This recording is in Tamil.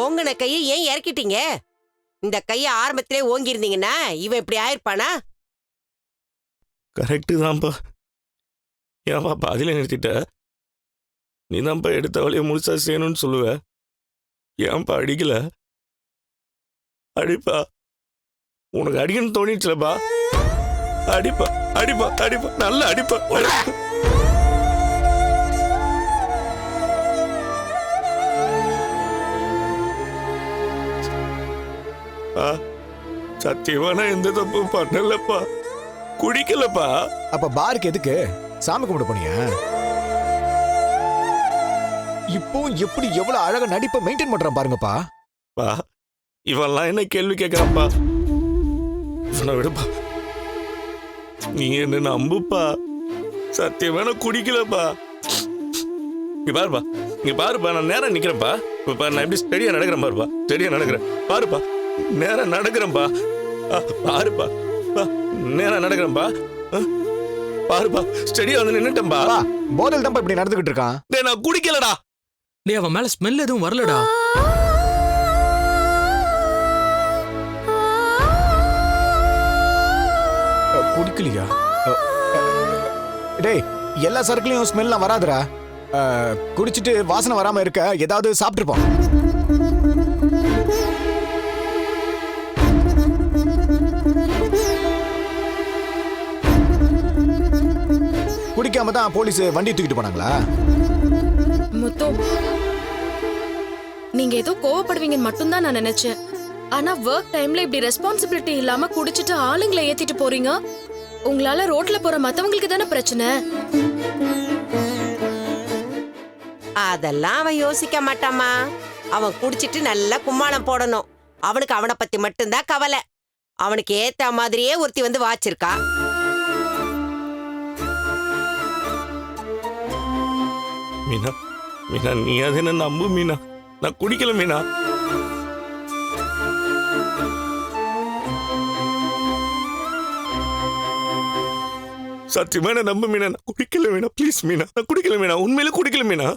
ஓங்கின கையை ஏன் இறக்கிட்டீங்க? இந்த கையை ஆரம்பத்திலே ஓங்கியிருந்தீங்கன்னா இவன் இப்படி ஆயிருப்பானா? கரெக்டு தான்ப்பா. ஏன்ப்பா பாதியில நிறுத்திட்ட? நீ தான்ப்பா எடுத்த வழியை முழுசா செய்யணும்னு சொல்லுவ. ஏன்ப்பா அடிக்கல? அடிப்பா. உனக்கு அடிக்கணும்னு தோணிடுச்சுலப்பா அடிப்பா அடிப்பா அடிப்பா நல்லா அடிப்பா. சத்தியமா நான் எந்த தப்பு பண்ணலப்பா. குடிக்கலப்பா. அப்ப பாருக்கு எதுக்கு? சாமி கும்பிட போனியா? இப்போ எப்படி எவ்வளவு அழகா நடிப்பை மெயின்டைன் பண்றான் பாருங்கப்பா. பா இவெல்லாம் என்ன கேள்வி கேட்கறான்ப்பா இவனை விடுப்பா. நீ என்ன நம்புப்பா? சத்தியமா நான் குடிக்கலப்பா. இங்க பாருப்பா. இங்க பாருப்பா நான் நேரா நிக்கிறேன்ப்பா. இப்ப பாரு நான் எப்படி ஸ்டெடியா நடக்கிறேன் பாருப்பா. ஸ்டெடியா நடக்கிறேன். பாருப்பா. நேரா நடக்கிறேன்ப்பா ஆ, பாருப்பா. பா, நேரா நடக்கிறேன்ப்பா ஆ, பாருப்பா. ஸ்டெடியா வந்து நின்னுட்டேன்பா. பா போதல் தான் இப்படி நடந்துகிட்டு இருக்கான். டேய் நான் குடிக்கலடா. டேய் அவன் மேல ஸ்மெல் எதுவும் வரலடா. குடிக்கலையா? டேய் எல்லா சரக்குலயும் ஸ்மெல்லாம் வராதுடா. குடிச்சிட்டு வாசனை வராம இருக்க ஏதாவது சாப்பிட்டுருப்போம். குடிக்காம தான் போலீஸ் வண்டி தூக்கிட்டு போனாங்களா? முத்து நீங்க ஏதோ கோவப்படுவீங்கன்னு மட்டும்தான் நான் நினைச்சேன். ஆனா ஒர்க் டைம்ல இப்படி ரெஸ்பான்சிபிலிட்டி இல்லாம குடிச்சிட்டு ஆளுங்களை ஏத்திட்டு போறீங்க? உங்களால ரோட்ல போற மத்தவங்களுக்கு தானே பிரச்சனை? அதெல்லாம் அவன் யோசிக்க மாட்டாமா அவன் குடிச்சிட்டு நல்லா கும்மாளம் போடணும். அவனுக்கு அவனை பத்தி மட்டும்தான் கவலை. அவனுக்கு ஏத்த மாதிரியே ஒருத்தி வந்து வாச்சிருக்கா. மீனா. மீனா நீ அது என்ன நம்பு மீனா. நான் குடிக்கல மீனா. சத்தியமா என்ன நம்பு மீனா. நான் குடிக்கல மீனா. ப்ளீஸ் மீனா. நான் குடிக்கல மீனா. உண்மையில குடிக்கல மீனா.